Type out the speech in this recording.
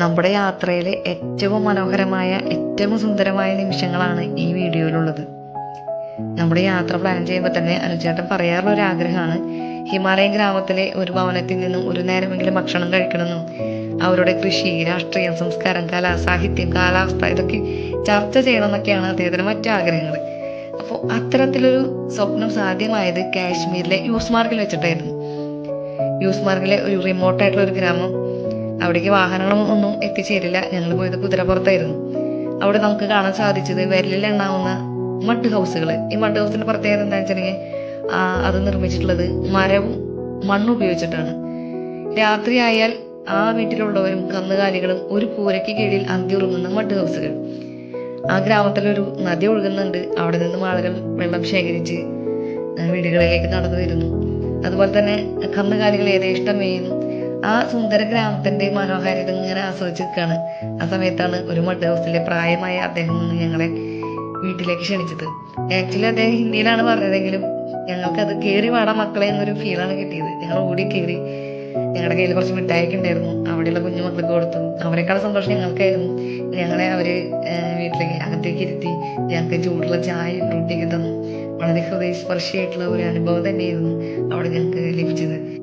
നമ്മുടെ യാത്രയിലെ ഏറ്റവും മനോഹരമായ ഏറ്റവും സുന്ദരമായ നിമിഷങ്ങളാണ് ഈ വീഡിയോയിലുള്ളത്. നമ്മുടെ യാത്ര പ്ലാൻ ചെയ്യുമ്പോൾ തന്നെ അനുചേട്ടൻ പറയാറുള്ള ഒരു ആഗ്രഹമാണ് ഹിമാലയൻ ഗ്രാമത്തിലെ ഒരു ഭവനത്തിൽ നിന്നും ഒരു നേരമെങ്കിലും ഭക്ഷണം കഴിക്കണമെന്നും അവരുടെ കൃഷി രാഷ്ട്രീയം സംസ്കാരം കല സാഹിത്യം കാലാവസ്ഥ ഇതൊക്കെ ചർച്ച ചെയ്യണമെന്നൊക്കെയാണ് അദ്ദേഹത്തിന്റെ മറ്റു ആഗ്രഹങ്ങൾ. അപ്പോൾ അത്തരത്തിലൊരു സ്വപ്നം സാധ്യമായത് കാശ്മീരിലെ യൂസ്മാർഗിൽ വെച്ചിട്ടായിരുന്നു. യൂസ്മാർഗിലെ ഒരു റിമോട്ടായിട്ടുള്ള ഒരു ഗ്രാമം അവിടേക്ക് വാഹനങ്ങളും ഒന്നും എത്തിച്ചേരില്ല. ഞങ്ങൾ പോയത് കുതിരപ്പുറത്തായിരുന്നു. അവിടെ നമുക്ക് കാണാൻ സാധിച്ചത് വിരലിലെണ്ണാവുന്ന മഡ് ഹൗസുകൾ ഈ മഡ് ഹൗസിന്റെ പ്രത്യേകത എന്താണെന്ന് വെച്ചിട്ടുണ്ടെങ്കിൽ അത് നിർമ്മിച്ചിട്ടുള്ളത് മരവും മണ്ണും ഉപയോഗിച്ചിട്ടാണ്. രാത്രിയായാൽ ആ വീട്ടിലുള്ളവരും കന്നുകാലികളും ഒരു പൂരയ്ക്ക് കീഴിൽ അന്തി ഉറങ്ങുന്ന മഡ് ഹൗസുകൾ. ആ ഗ്രാമത്തിലൊരു നദി ഒഴുകുന്നുണ്ട്. അവിടെ നിന്നും ആളുകൾ വെള്ളം ശേഖരിച്ച് വീടുകളിലേക്ക് നടന്നു വരുന്നു. അതുപോലെ തന്നെ കന്നുകാലികൾ യഥേഷ്ടം മേയുന്നു ആ സുന്ദര ഗ്രാമത്തിന്റെ മനോഹാരിത ഇങ്ങനെ ആസ്വദിച്ച് നിൽക്കുകയാണ് ആ സമയത്താണ് ഒരു മഡ് ഹൗസിലെ പ്രായമായ അദ്ദേഹം ഞങ്ങളെ വീട്ടിലേക്ക് ക്ഷണിച്ചത്. ആക്ച്വലി അദ്ദേഹം ഹിന്ദിയിലാണ് പറഞ്ഞതെങ്കിലും ഞങ്ങൾക്കത് കയറി വാടാ മക്കളെ എന്നൊരു ഫീലാണ് കിട്ടിയത്. ഞങ്ങൾ ഓടി കയറി ഞങ്ങളുടെ കയ്യിൽ കുറച്ച് മിഠായിക്ക് ഉണ്ടായിരുന്നു. അവിടെയുള്ള കുഞ്ഞു മക്കൾക്ക് കൊടുത്തു. അവരെക്കാൾ സന്തോഷം ഞങ്ങൾക്കായിരുന്നു. ഞങ്ങളെ അവർ വീട്ടിലേക്ക് അകത്തേക്ക് ഇരുത്തി ഞങ്ങൾക്ക് ചൂടുള്ള ചായ റൊട്ടിയൊക്കെ തന്നു. വളരെ ഹൃദയസ്പർശിയായിട്ടുള്ള ഒരു അനുഭവം തന്നെയായിരുന്നു അവിടെ ഞങ്ങൾക്ക് ലഭിച്ചത്.